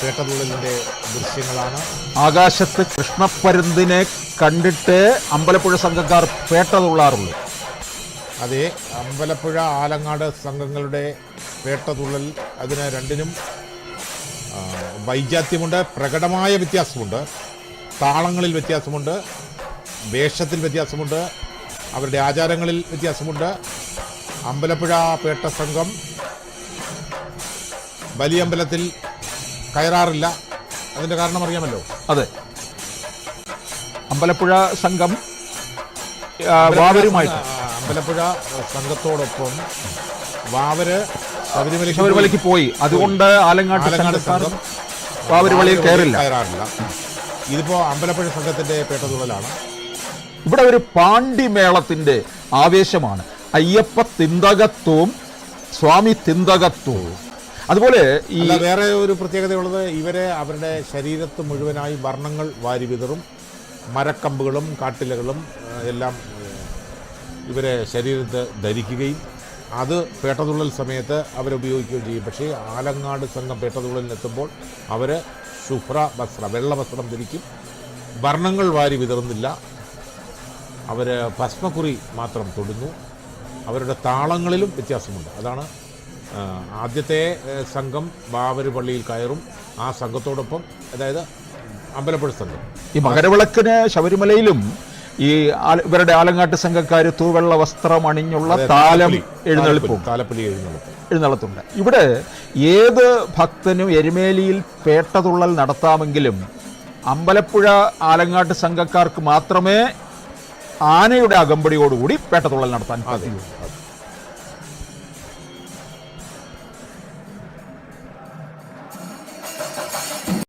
പേട്ടതുള്ളലിന്റെ ദൃശ്യങ്ങളാണ്. ആകാശത്ത് കൃഷ്ണപ്പരുന്തിനെ കണ്ടിട്ട് അമ്പലപ്പുഴ സംഘക്കാർ പേട്ടതുള്ളാറുണ്ട് അതെ അമ്പലപ്പുഴ ആലങ്ങാട് സംഘങ്ങളുടെ പേട്ടതുള്ളൽ അതിന് രണ്ടിനും വൈജാത്യമുണ്ട് പ്രകടമായ വ്യത്യാസമുണ്ട്. താളങ്ങളിൽ വ്യത്യാസമുണ്ട് വേഷത്തിൽ വ്യത്യാസമുണ്ട് അവരുടെ ആചാരങ്ങളിൽ വ്യത്യാസമുണ്ട്. അമ്പലപ്പുഴ പേട്ട സംഘം വലിയമ്പലത്തിൽ കയറാറില്ല. അതിന്റെ കാരണം അറിയാമല്ലോ. അതെ. അമ്പലപ്പുഴ സംഘം വാവരുമായിട്ട്. അമ്പലപ്പുഴ സംഘത്തോടൊപ്പം വാവര് ശബരിമല ശബരിമലയ്ക്ക് പോയി. അതുകൊണ്ട് ആലങ്ങാട്ട് സംഘം വാവരുമലയിൽ കയറില്ല. കയറാറില്ല. ഇതിപ്പോ അമ്പലപ്പുഴ സംഘത്തിന്റെ പേട്ടതുള്ളലാണ് ഇവിടെ ഒരു പാണ്ഡിമേളത്തിന്റെ ആവേശമാണ്. അയ്യപ്പ തിന്തകത്വവും സ്വാമി തിന്തകത്വവും. അതുപോലെ ഈ വേറെ ഒരു പ്രത്യേകതയുള്ളത് ഇവരെ അവരുടെ ശരീരത്ത് മുഴുവനായി വർണങ്ങൾ വാരി വിതറും മരക്കമ്പുകളും കാട്ടിലകളും എല്ലാം ഇവരെ ശരീരത്ത് ധരിക്കുകയും അത് പേട്ടതുള്ളൽ സമയത്ത് അവരുപയോഗിക്കുകയും ചെയ്യും. പക്ഷേ ആലങ്ങാട് സംഘം പേട്ടതുള്ളലിനെത്തുമ്പോൾ അവർ ശുഭ്ര വസ്ത്രം വെള്ള വസ്ത്രം ധരിക്കും. വർണങ്ങൾ വാരി വിതറുന്നില്ല. അവർ ഭസ്മക്കുറി മാത്രം തൊടുന്നു. അവരുടെ താളങ്ങളിലും വ്യത്യാസമുണ്ട്. അതാണ് ആദ്യത്തെ സംഘം ബാബരി പള്ളിയിൽ കയറും. ആ സംഘത്തോടൊപ്പം അതായത് അമ്പലപ്പുഴ സംഘം. ഈ മകരവിളക്കിന് ശബരിമലയിലും ഈ ഇവരുടെ ആലങ്ങാട്ട് സംഘക്കാർ തൂവെള്ള വസ്ത്രം അണിഞ്ഞുള്ള താലം എഴുന്നള്ളിപ്പും. താലപ്പൊലി എഴുന്നള്ളിപ്പ്. എഴുന്നള്ളത്തുണ്ട് ഇവിടെ ഏത് ഭക്തനും എരുമേലിയിൽ പേട്ടതുള്ളൽ നടത്താമെങ്കിലും അമ്പലപ്പുഴ ആലങ്ങാട്ട് സംഘക്കാർക്ക് മാത്രമേ ആനയുടെ അകമ്പടിയോടുകൂടി പേട്ടതുള്ളൽ നടത്താൻ അതെ.